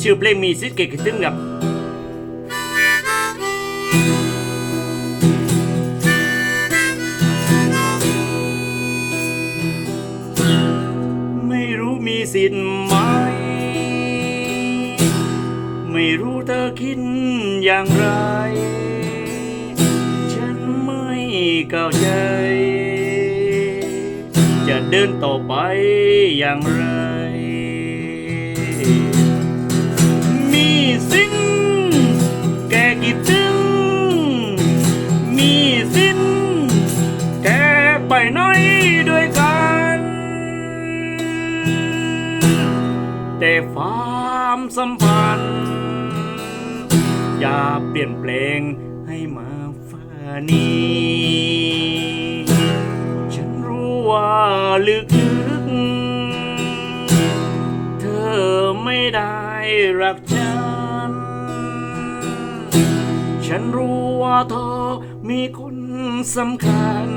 ชื่อเพลงมีสิทธิ์เกิดขึ้นกับไม่รู้มีสิทธิ์ไหม ไม่รู้เธอคิดอย่างไร ฉันไม่เข้าใจ จะเดินต่อไปอย่างไร ไปไหนด้วยกัน แต่ความสัมพันธ์ อย่าเปลี่ยนแปลงให้มาฟ้านี้ ฉันรู้ว่าลึกๆเธอไม่ได้รักฉัน ฉันรู้ว่าเธอมีคนสำคัญ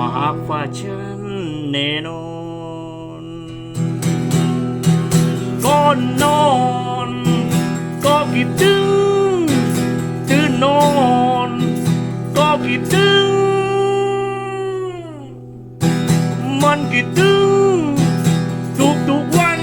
มากกว่าฉันแน่นอนก่อนนอนก็คิดถึงตื่นนอนก็คิดถึงมันคิดถึงทุกทุกๆวัน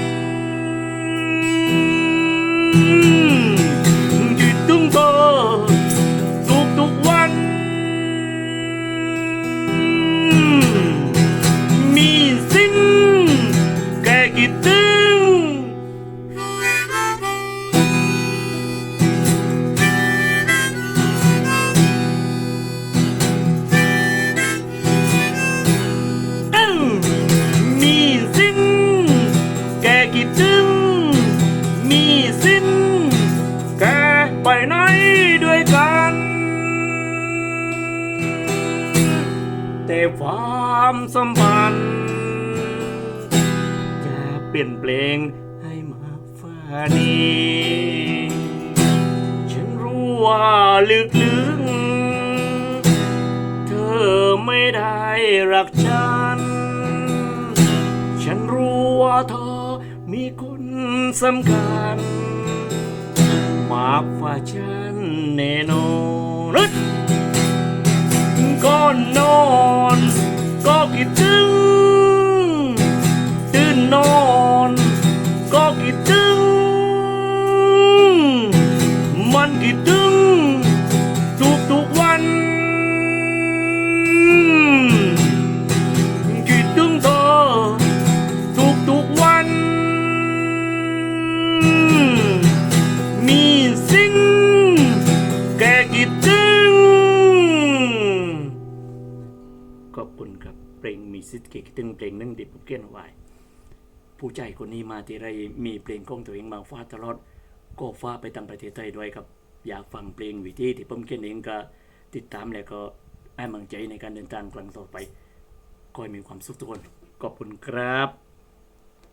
ไหนด้วยกัน แต่ความสัมพันธ์จะเปลี่ยนแปลงให้มาฟ้านีฉันรู้ว่าลึกๆเธอไม่ได้รักฉัน ฉันรู้ว่าเธอมีคนสำคัญ มากกว่าฉัน คุณครับเพลงมีสิทธิ์เกคิดถึงเพลงนึงเด็ผมเกียนเอาไว้ผู้ใจคนนี้มาที่ไรมีเพลงของตัวเองมาฟาดตลอดก็ฟาไปตามประเทศไทยด้วยครับ อยากฟังเพลงวิธีที่ผมเขียนเองก็ติดตามแล้วก็ให้มังใจในการเดินทางกลังต่อไปขอให้มีความสุขทุกคนขอบคุณครับ